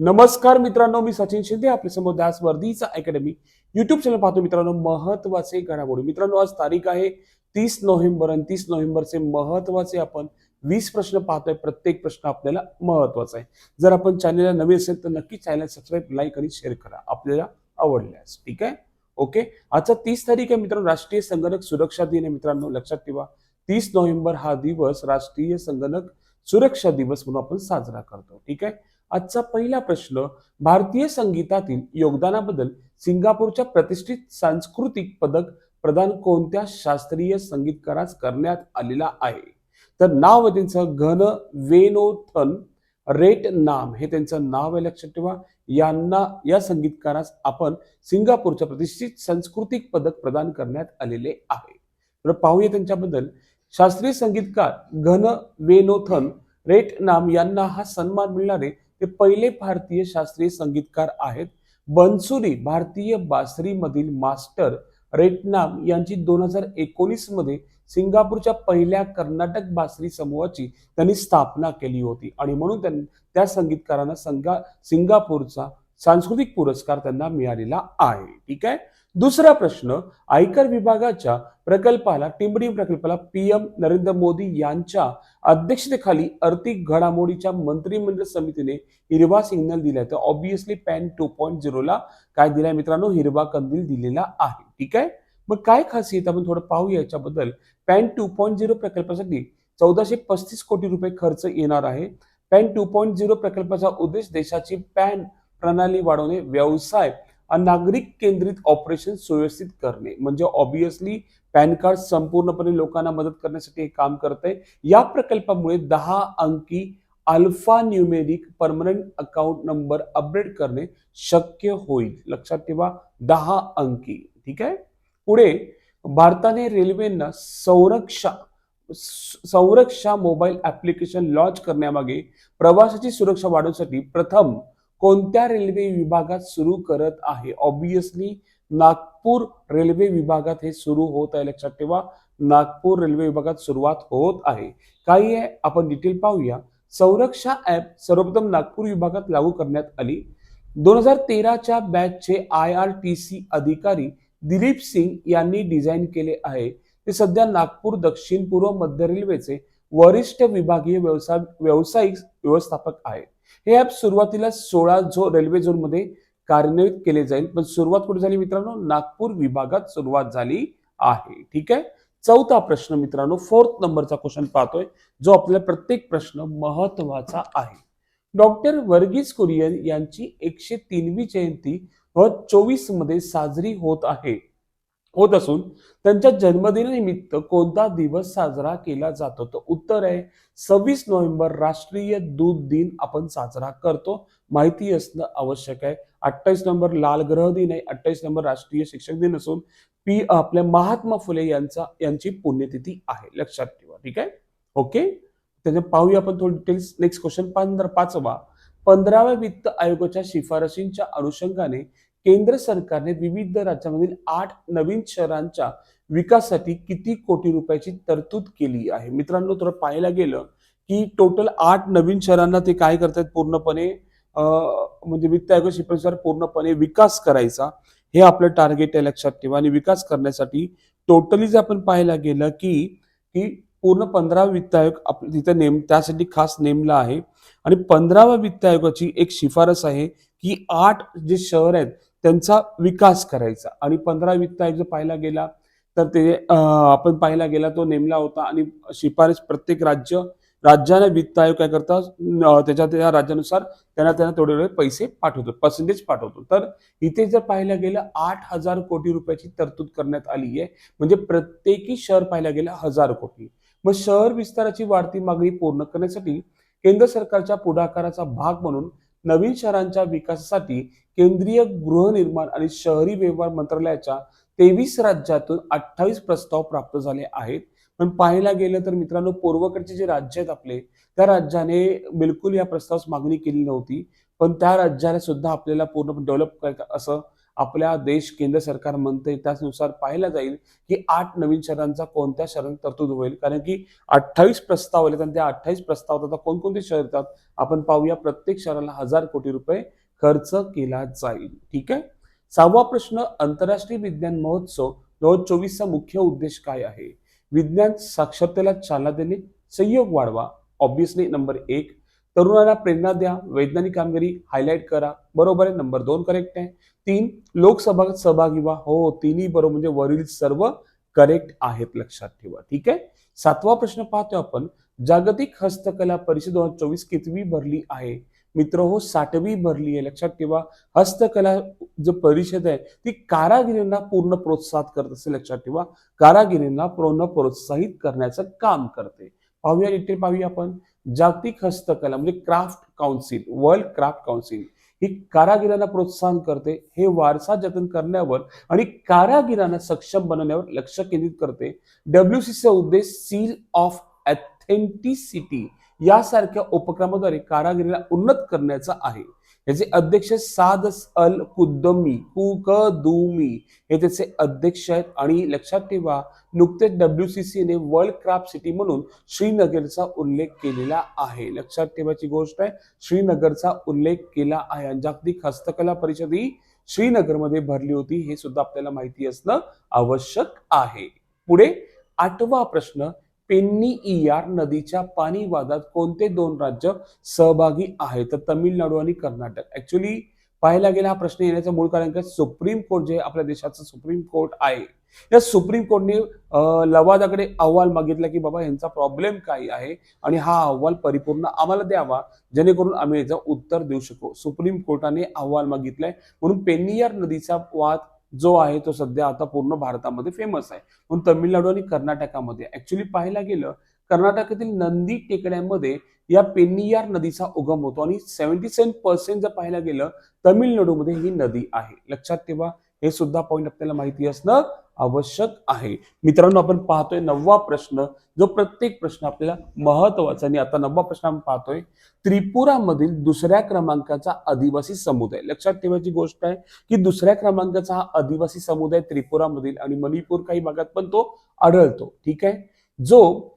नमस्कार मित्रांनो मी सचिन शिंदे आपल्यासमोर दास वर्धीचा अकॅडमी युट्यूब चॅनल पाहतो. मित्रांनो महत्त्वाचे घडामोडी. मित्रांनो आज तारीख आहे तीस नोव्हेंबर आणि तीस नोव्हेंबरचे महत्त्वाचे आपण वीस प्रश्न पाहतोय. प्रत्येक प्रश्न आपल्याला महत्त्वाचा आहे. जर आपण चॅनलला नवीन असेल तर नक्की चॅनल सबस्क्राईब लाईक आणि शेअर करा. आपल्याला आवडल्यास. ठीक आहे? ओके आजचा तीस तारीख आहे मित्रांनो राष्ट्रीय संगणक सुरक्षा दिन आहे मित्रांनो. लक्षात ठेवा. तीस नोव्हेंबर हा दिवस राष्ट्रीय संगणक सुरक्षा दिवस म्हणून आपण साजरा करतो. ठीक आहे? आजचा पहिला प्रश्न भारतीय संगीतातील योगदानाबद्दल सिंगापूरच्या प्रतिष्ठित सांस्कृतिक पदक प्रदान कोणत्या शास्त्रीय संगीतकारास करण्यात आलेला आहे? तर नाव आहे त्यांचं घन वेनोथन रेट नाम हे त्यांचं नाव आहे लक्षात ठेवा. यांना या संगीतकारास आपण सिंगापूरच्या प्रतिष्ठित सांस्कृतिक पदक प्रदान करण्यात आलेले आहे. तर पाहूया त्यांच्याबद्दल. शास्त्रीय संगीतकार घन वेनोथन रेट नाम यांना हा सन्मान मिळणारे ते पहिले भारतीय शास्त्रीय संगीतकार आहेत. बनसुरी भारतीय बासरीमधील मास्टर रेटनाम यांची दोन हजार एकोणीसमध्ये सिंगापूरच्या पहिल्या कर्नाटक बासरी समूहाची त्यांनी स्थापना केली होती. आणि म्हणून त्यांनी त्या संगीतकारांना संगा सिंगापूरचा सांस्कृतिक पुरस्कार त्यांना मिळालेला आहे. ठीक आहे? दुसरा प्रश्न आयकर विभागाच्या प्रकल्पाला टिंबडी प्रकल्पाला पीएम नरेंद्र मोदी यांच्या अध्यक्षतेखाली आर्थिक घडामोडीच्या मंत्रिमंडळ समितीने हिरवा सिग्नल दिलाय. तर ऑब्विसली पॅन टू पॉईंट झिरोला काय दिलाय मित्रांनो? हिरवा कंदील दिलेला आहे. ठीक आहे? मग काय खासियत आपण थोडं पाहूया याच्याबद्दल. पॅन टू पॉईंट झिरो प्रकल्पासाठी चौदाशे पस्तीस कोटी रुपये खर्च येणार आहे. पॅन टू पॉईंट झिरो प्रकल्पाचा उद्देश देशाची पॅन प्रणाली वाढवणे व्यवसाय नागरिक केंद्रित ऑपरेशन सुव्यवस्थित करणे. म्हणजे ऑब्विसली पॅन कार्ड संपूर्णपणे लोकांना मदत करण्यासाठी हे काम करते या प्रकल्पामुळे दहा अंकी alphanumeric permanent account number update करणे शक्य होईल. लक्षात ठेवा दहा अंकी. ठीक आहे? पुढे भारताने रेल्वेंना संरक्षा संरक्षा मोबाईल ऍप्लिकेशन लॉन्च करण्यामागे प्रवासाची सुरक्षा वाढवण्यासाठी प्रथम कोणत्या रेल्वे विभागात सुरू करत आहे? ऑब्विसली नागपूर रेल्वे विभागात हे सुरू होत आहे. लक्षात ठेवा नागपूर रेल्वे विभागात सुरुवात होत आहे. काही आहे आपण डिटेल पाहूया. संरक्षा ऍप सर्वप्रथम नागपूर विभागात लागू करण्यात आली. दोन हजार तेराच्या बॅचचे आय आर टी सी अधिकारी दिलीप सिंग यांनी डिझाईन केले आहे. ते सध्या नागपूर दक्षिण पूर्व मध्य रेल्वेचे वरिष्ठ विभागीय व्यवसाय व्यावसायिक व्यवस्थापक आहेत. हे ॲप सुरुवातीला सोळा झो रेल्वे झोनमध्ये कार्यान्वित केले जाईल. पण सुरुवात कुठे झाली मित्रांनो? नागपूर विभागात सुरुवात झाली आहे. ठीक आहे? चौथा प्रश्न मित्रांनो फोर्थ नंबरचा क्वेश्चन पाहतोय जो आपल्याला प्रत्येक प्रश्न महत्त्वाचा आहे. डॉक्टर वर्गीस कुरियन यांची एकशे तीनवी जयंती व चोवीसमध्ये साजरी होत आहे. होत असून त्यांच्या जन्मदिनानिमित्त कोणता दिवस साजरा केला जातो? तर उत्तर आहे सव्वीस नोव्हेंबर राष्ट्रीय दूध दिन आपण साजरा करतो. माहिती असणं आवश्यक आहे. अठ्ठावीस नोव्हेंबर लाल ग्रह दिन आहे. अठ्ठावीस नोव्हेंबर राष्ट्रीय शिक्षक दिन असून पी आपल्या महात्मा फुले यांचा यांची पुण्यतिथी आहे. लक्षात ठेवा ठीक आहे? ओके? त्याच्या पाहूया आपण थोडी डिटेल्स नेक्स्ट क्वेश्चन पंधरा पाचवा. पंधराव्या वित्त आयोगाच्या शिफारशींच्या अनुषंगाने केंद्र सरकारने विविध राज्यांमधील आठ नवीन शहरांच्या विकासासाठी किती कोटी रुपयाची तरतूद केली आहे? मित्रांनो थोडं पाहायला गेलं की टोटल आठ नवीन शहरांना ते काय करतात पूर्णपणे? म्हणजे वित्त आयोग शिफारशीनुसार पूर्णपणे विकास करायचा हे आपलं टार्गेट आहे लक्षात ठेवा. आणि विकास करण्यासाठी टोटली जर आपण पाहायला गेलं की की पूर्ण पंधरावा वित्त आयोग आप तिथं नेम त्यासाठी खास नेमला आहे. आणि पंधराव्या वित्त आयोगाची एक शिफारस आहे की आठ जे शहर आहेत त्यांचा विकास करायचा. आणि पंधरा वित्त आयोग जर पाहायला गेला तर ते आपण पाहायला गेला तो नेमला होता. आणि शिफारस प्रत्येक राज्य राज्याने वित्त आयोग काय करतात? त्याच्या त्या राज्यानुसार त्यांना त्यांना थोडे थोडे पैसे पाठवतो पर्सेंटेज पाठवतो. तर इथे जर पाहायला गेलं आठ हजार कोटी रुपयाची तरतूद करण्यात आली आहे. म्हणजे प्रत्येकी शहर पाहायला गेलं हजार कोटी. मग शहर विस्ताराची वाढती मागणी पूर्ण करण्यासाठी केंद्र सरकारच्या पुढाकाराचा भाग म्हणून नवीन शहरांच्या विकासासाठी केंद्रीय गृहनिर्माण आणि शहरी व्यवहार मंत्रालयाच्या तेवीस राज्यातून अठ्ठावीस प्रस्ताव प्राप्त झाले आहेत. पण पाहायला गेलं तर मित्रांनो पूर्वकडचे जे राज्य आहेत आपले त्या राज्याने बिलकुल या प्रस्तावास मागणी केली नव्हती. पण त्या राज्याला सुद्धा आपल्याला पूर्ण डेव्हलप असं आपल्या देश केंद्र सरकार म्हणते त्यानुसार पाहायला जाईल की आठ नवीन शहरांचा कोणत्या शहरात तरतूद होईल. कारण की अठ्ठावीस प्रस्ताव आले आणि त्या अठ्ठावीस प्रस्तावात आता कोणकोणते शहर येतात आपण पाहूया. प्रत्येक शहराला हजार कोटी रुपये खर्च केला जाईल. ठीक आहे? सहावा प्रश्न आंतरराष्ट्रीय विज्ञान महोत्सव दोन हजार चोवीसचा मुख्य उद्देश काय आहे? विज्ञान साक्षरतेला चालना देणे सहयोग वाढवा. ऑब्विसली नंबर एक तरुणांना प्रेरणा द्या वैज्ञानिक कामगिरी हायलाईट करा. बरोबर आहे नंबर दोन करेक्ट आहे. तीन लोकसभा सहभागी व्हा. हो तिन्ही बरोबर म्हणजे वरील सर्व करेक्ट आहेत लक्षात ठेवा. ठीक आहे? सातवा प्रश्न पाहतो आपण. जागतिक हस्तकला परिषद दोन हजार चोवीस कितवी भरली आहे? मित्र हो साठवी भरली आहे. लक्षात ठेवा. हस्तकला जो परिषद आहे ती कारागिरींना पूर्ण प्रोत्साहित करत असे लक्षात ठेवा. कारागिरींना पूर्ण प्रोत्साहित करण्याचं काम करते. पाहूया डिटेल पाहूया आपण. जागतिक हस्तकला म्हणजे craft council world craft council ही कारागिरांना प्रोत्साहन करते हे वारसा जतन करण्यावर आणि कारागिरांना सक्षम बनवण्यावर लक्ष केंद्रित करते. डब्ल्यू सीचा उद्देश सील ऑफ ऑथेंटिसिटी यासारख्या उपक्रमाद्वारे कारागिरीला उन्नत करण्याचा आहे. याचे अध्यक्ष सादस अल कुद्दमी कुकदुमी हे त्याचे अध्यक्ष आहेत. आणि लक्षात ठेवा नुकतेच डब्ल्यूसीसी ने वर्ल्ड क्राफ्ट सिटी म्हणून श्रीनगरचा उल्लेख केलेला आहे. लक्षात ठेवायची गोष्ट आहे श्रीनगरचा उल्लेख केला आहे. आणि जागतिक हस्तकला परिषद ही श्रीनगरमध्ये भरली होती हे सुद्धा आपल्याला माहिती असणं आवश्यक आहे. पुढे आठवा प्रश्न पेन्नी इयार नदीच्या पाणी वादात कोणते दोन राज्य सहभागी आहेत? तर तमिळनाडू आणि कर्नाटक. ऍक्च्युली पाहायला गेला हा प्रश्न येण्याचं मूळ कारण काय? सुप्रीम कोर्ट जे आपल्या देशाचं सुप्रीम कोर्ट आहे. या सुप्रीम कोर्टने लवादाकडे अहवाल मागितला की बाबा यांचा प्रॉब्लेम काय आहे? आणि हा अहवाल परिपूर्ण आम्हाला द्यावा जेणेकरून आम्ही याचं उत्तर देऊ शकू. सुप्रीम कोर्टाने अहवाल मागितलाय. म्हणून पेन्नियार नदीचा वाद जो आहे तो सध्या आता पूर्ण भारतामध्ये फेमस आहे. म्हणून तमिळनाडू आणि कर्नाटकामध्ये. ऍक्च्युली पाहायला गेलं कर्नाटकातील नंदी टेकड्यांमध्ये या पेन्नियार नदीचा उगम होतो. आणि सेव्हन्टी सेव्हन पर्सेंट जर पाहायला गेलं तमिळनाडूमध्ये ही नदी आहे. लक्षात ठेवा हे सुद्धा पॉईंट आपल्याला माहिती असणं आवश्यक आहे. मित्रांनो आपण पाहतोय नववा प्रश्न. जो प्रत्येक प्रश्न आपल्याला महत्त्वाचा आणि आता नववा प्रश्न आपण पाहतोय त्रिपुरामधील दुसऱ्या क्रमांकाचा आदिवासी समुदाय. लक्षात ठेवायची गोष्ट आहे की दुसऱ्या क्रमांकाचा हा आदिवासी समुदाय त्रिपुरामधील आणि मणिपूर काही भागात पण तो आढळतो. ठीक आहे? जो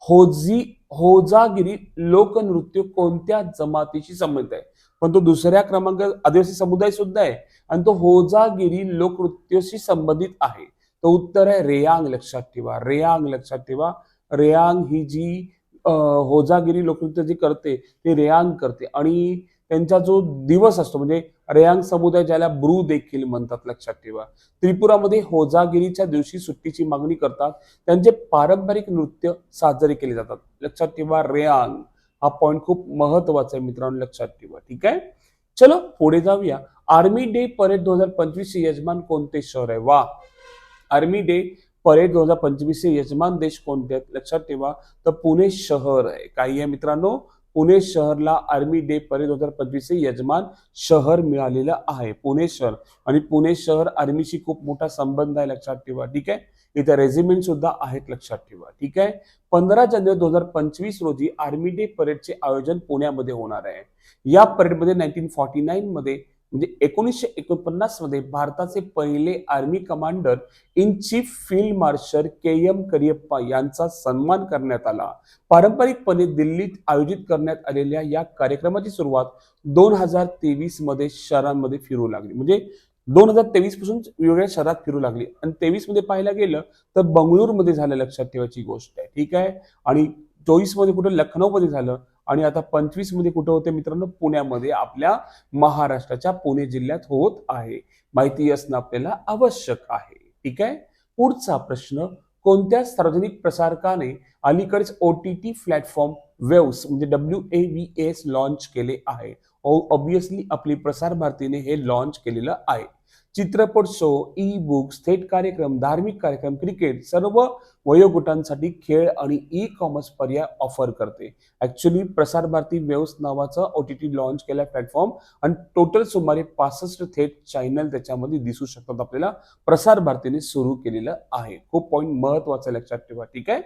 होजी होजागिरी लोकनृत्य कोणत्या जमातीशी संबंधित आहे? पण तो दुसऱ्या क्रमांक आदिवासी समुदाय सुद्धा आहे. आणि तो होजागिरी लोकनृत्याशी संबंधित आहे. तो उत्तर आहे रेयांग लक्षात ठेवा रेयांग लक्षात ठेवा. रेयांग ही जी होजागिरी लोकनृत्य जी करते ती रेयांग करते. आणि त्यांचा जो दिवस असतो म्हणजे रेयांग समुदाय ज्याला ब्रू देखील म्हणतात लक्षात ठेवा. त्रिपुरामध्ये होजागिरीच्या दिवशी सुट्टीची मागणी करतात. त्यांचे पारंपरिक नृत्य साजरे केले जातात. लक्षात ठेवा रेयांग. हा पॉईंट खूप महत्त्वाचा आहे मित्रांनो लक्षात ठेवा ठीक आहे? चलो पुढे जाऊया. आर्मी डे परेड दोन हजार पंचवीस चे यजमान कोणते शहर आहे? वा आर्मी डे परेड दोन हजार पंचवीस चे यजमान देश कोणते आहेत? लक्षात ठेवा. तर पुणे शहर आहे. काही आहे मित्रांनो? पुणे शहरला आर्मी डे परेड दोन हजार पंचवीस चे यजमान शहर मिळालेलं आहे. पुणे शहर. आणि पुणे शहर आर्मीशी खूप मोठा संबंध आहे लक्षात ठेवा ठीक आहे? इथे रेजिमेंट सुद्धा आहेत लक्षात ठेवा ठीक आहे? पंधरा जानेवारी दोन हजार पंचवीस रोजी आर्मी डे परेडचे आयोजन पुण्यामध्ये होणार आहे. या परेडमध्ये नाईन्टीन फॉर्टी नाईन मध्ये म्हणजे एकोणीसशे एकोणपन्नासमध्ये भारताचे पहिले army commander in chief field marshal K M Cariappa यांचा सन्मान करण्यात आला. पारंपरिकपणे दिल्लीत आयोजित करण्यात आलेल्या या कार्यक्रमाची सुरुवात दोन हजार तेवीसमध्ये शहरांमध्ये फिरू लागली. म्हणजे दोन हजार तेवीसपासून वेगवेगळ्या शहरात फिरू लागली. आणि तेवीसमध्ये पाहायला गेलं तर बंगळुरूमध्ये झालं लक्षात ठेवायची गोष्ट आहे. ठीक आहे? आणि चोवीसमध्ये कुठं लखनौमध्ये झालं आणि आता पंचवीसमध्ये कुठं होते मित्रांनो? पुण्यामध्ये आपल्या महाराष्ट्राच्या पुणे जिल्ह्यात होत आहे. माहिती असणं आपल्याला आवश्यक आहे. ठीक आहे? पुढचा प्रश्न कोणत्या सार्वजनिक प्रसारकाने अलीकडेच O T T platform waves म्हणजे W A V S launch केले आहे? ऑब्विसली आपली प्रसार भारतीने हे लॉन्च केलेलं आहे. चित्रपट शो ई बुक्स थेट कार्यक्रम धार्मिक कार्यक्रम क्रिकेट सर्व वयोगटांसाठी खेळ आणि ई कॉमर्स पर्याय ऑफर करते. ऍक्च्युली प्रसार भारती वेव्स नावाचं ओ टी टी लॉन्च केला प्लॅटफॉर्म आणि टोटल सुमारे पासष्ट थेट चॅनल त्याच्यामध्ये दिसू शकतात आपल्याला. प्रसार भारतीने सुरू केलेलं आहे. खूप पॉईंट महत्त्वाचा लक्षात ठेवा. ठीक आहे?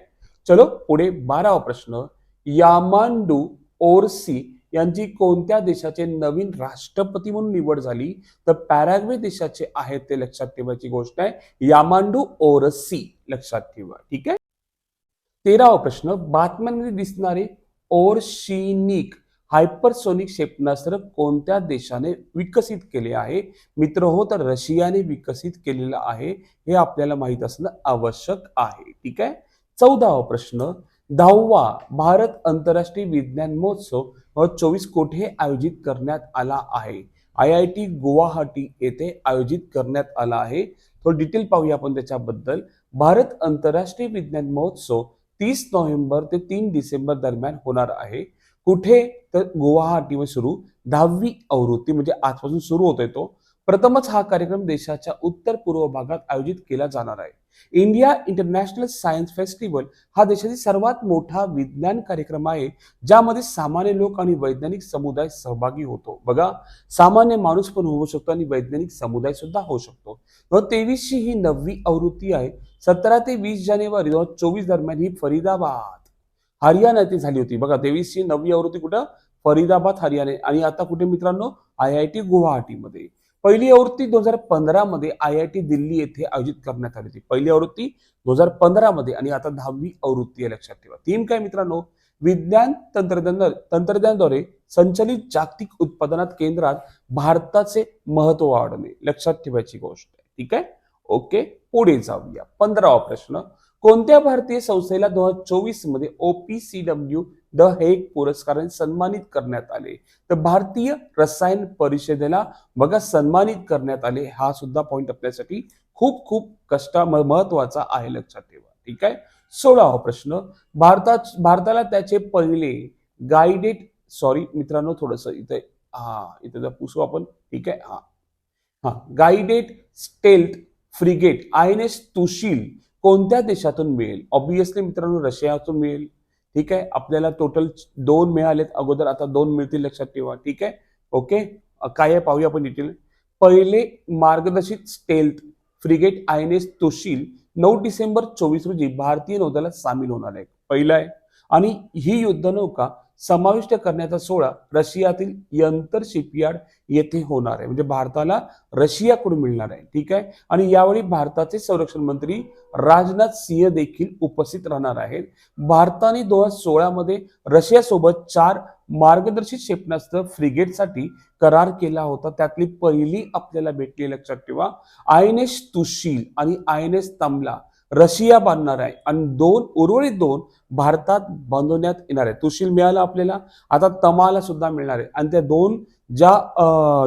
चलो पुढे बारावा प्रश्न. यामांडू ओरसी यांची कोणत्या देशाचे नवीन राष्ट्रपती म्हणून निवड झाली? तर पॅराग्वे देशाचे आहेत ते लक्षात ठेवायची गोष्ट आहे. यामांडू ओरसी लक्षात ठेवा ठीक आहे? तेरावा प्रश्न बातम्यांमध्ये दिसणारे ओरशिनिक हायपरसोनिक क्षेपणास्त्र कोणत्या देशाने विकसित केले आहे? मित्र हो तर रशियाने विकसित केलेलं आहे हे आपल्याला माहीत असणं आवश्यक आहे ठीक आहे? चौदावा प्रश्न दहावा भारत आंतरराष्ट्रीय विज्ञान महोत्सव चोवीस कोठे आयोजित करण्यात आला आहे? आय आय टी गुवाहाटी येथे आयोजित करण्यात आला आहे. तो डिटेल पाहूया आपण त्याच्याबद्दल. भारत आंतरराष्ट्रीय विज्ञान महोत्सव तीस नोव्हेंबर ते तीन डिसेंबर दरम्यान होणार आहे. कुठे? तर गुवाहाटीवर सुरू. दहावी आवृत्ती म्हणजे आजपासून सुरू होतोय तो. प्रथमच हा कार्यक्रम देशाच्या उत्तर पूर्व भागात आयोजित केला जाणार आहे. इंडिया इंटरनॅशनल सायन्स फेस्टिवल हा देशातील सर्वात मोठा विज्ञान कार्यक्रम आहे ज्यामध्ये सामान्य लोक आणि वैज्ञानिक समुदाय सहभागी होतो. बघा सामान्य माणूस पण होऊ शकतो आणि वैज्ञानिक समुदाय सुद्धा होऊ शकतो. व तेवीसची ही नववी आवृत्ती आहे सतरा ते वीस जानेवारी दोन हजार चोवीस दरम्यान ही फरीदाबाद हरियाणा येथे झाली होती. बघा तेवीसची नववी आवृत्ती कुठं? फरीदाबाद हरियाणा. आणि आता कुठे मित्रांनो? आय आय टी गुवाहाटीमध्ये. पहिली आवृत्ती दोन हजार पंधरा मध्ये आय आय टी दिल्ली येथे आयोजित करण्यात आली होती. पहिली आवृत्ती दोन हजार पंधरा मध्ये आणि आता दहावी आवृत्ती आहे लक्षात ठेवा. थीम काय मित्रांनो? विज्ञान तंत्रज्ञान तंत्रज्ञानाद्वारे संचलित जागतिक उत्पादनात केंद्रात भारताचे महत्त्व वाढवणे. लक्षात ठेवायची गोष्ट आहे. ठीक आहे? ओके पुढे जाऊया. पंधरावा प्रश्न. कोणत्या भारतीय संस्थेला दोन हजार चोवीसमध्ये ओपीसीडब्ल्यू द हेग पुरस्काराने सन्मानित करण्यात आले? तर भारतीय रसायन परिषदेला बघा सन्मानित करण्यात आले हा सुद्धा पॉइंट आपल्यासाठी खूप खूप कष्टा महत्त्वाचा आहे लक्षात ठेवा. ठीक आहे? सोळावा प्रश्न. भारतात भारताला त्याचे पहिले गायडेड सॉरी मित्रांनो थोडस इथे हा इथे जर पुसू आपण. ठीक आहे? हा. हा guided stealth frigate I N S Tushil कोणत्या देशातून मिळेल? ऑब्विसली मित्रांनो रशियातून मिळेल. ठीक आहे? आपल्याला टोटल दोन मिळालेत अगोदर. आता दोन मिळतील लक्षात ठेवा. ठीक आहे? ओके काय आहे? पाहूया आपण डिटेल पहिले मार्गदर्शित stealth frigate I N S Tushil नऊ डिसेंबर चोवीस रोजी भारतीय नौदलात सामील होणार आहे. पहिलं आहे. आणि ही युद्धनौका समाविष्ट करण्याचा सोहळा रशियातील यंतर शिपयार्ड येथे होणार आहे. म्हणजे भारताला रशियाकडून मिळणार आहे. ठीक आहे? आणि यावेळी भारताचे संरक्षण मंत्री राजनाथ सिंह देखील उपस्थित राहणार आहेत. भारताने दोन हजार सोळामध्ये रशियासोबत चार मार्गदर्शित क्षेपणास्त्र फ्रिगेटसाठी करार केला होता. त्यातली पहिली आपल्याला भेटली लक्षात ठेवा. आय एन एस तुशील आणि आय एन एस तमला रशिया बांधणार आहे. आणि दोन उर्वरित दोन भारतात बांधवण्यात येणार आहे. तुशील मिळालं आपल्याला आता तमाला सुद्धा मिळणार आहे. आणि त्या दोन ज्या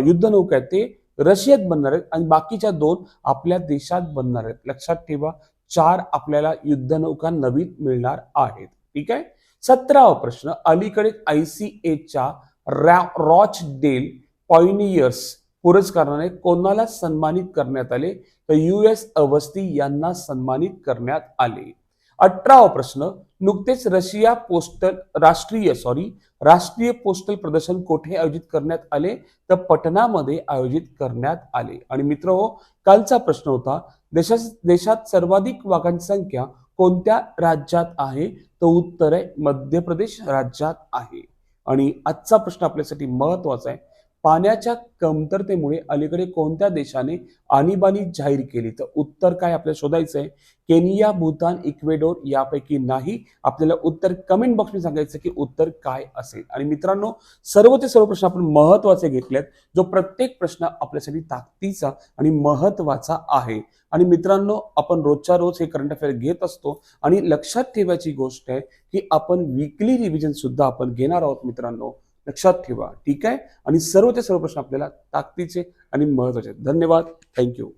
युद्धनौका आहेत ते रशियात बनणार आहेत आणि बाकीच्या दोन आपल्या देशात बनणार आहेत. लक्षात ठेवा चार आपल्याला युद्धनौका नवीन मिळणार आहेत. ठीक आहे? सतरावा प्रश्न. अलीकडे आय सी एच्या रॉच डेल पॉइनियर्स पुरस्काराने कोणाला सन्मानित करण्यात आले? तर यू एस अवस्थी यांना सन्मानित करण्यात आले. अठरावा प्रश्न नुकतेच रशिया पोस्टल राष्ट्रीय सॉरी राष्ट्रीय पोस्टल प्रदर्शन कोठे आयोजित करण्यात आले? तर पटनामध्ये आयोजित करण्यात आले. आणि मित्र हो कालचा प्रश्न होता देशा देशात सर्वाधिक वाघांची संख्या कोणत्या राज्यात आहे? तर उत्तर आहे मध्य प्रदेश राज्यात आहे. आणि आजचा प्रश्न आपल्यासाठी महत्त्वाचा आहे. पाण्याच्या कमतरतेमुळे अलीकडे कोणत्या देशाने आणीबाणी जाहीर केली? तर उत्तर काय आपल्याला शोधायचं आहे केनिया भूतान इक्वेडोर यापैकी नाही. आपल्याला उत्तर कमेंट बॉक्समध्ये सांगायचं की उत्तर काय असेल? आणि मित्रांनो सर्व ते सर्व प्रश्न आपण महत्त्वाचे घेतलेत. जो प्रत्येक प्रश्न आपल्यासाठी ताकदीचा आणि महत्त्वाचा आहे. आणि मित्रांनो आपण रोजच्या रोज हे करंट अफेअर घेत असतो. आणि लक्षात ठेवायची गोष्ट आहे की आपण विकली रिव्हिजन सुद्धा आपण घेणार आहोत मित्रांनो. लक्षात ठेवा. ठीक आहे? आणि सर्व ते सर्व प्रश्न आपल्याला ताकदीचे आणि महत्त्वाचे आहेत. धन्यवाद. थँक्यू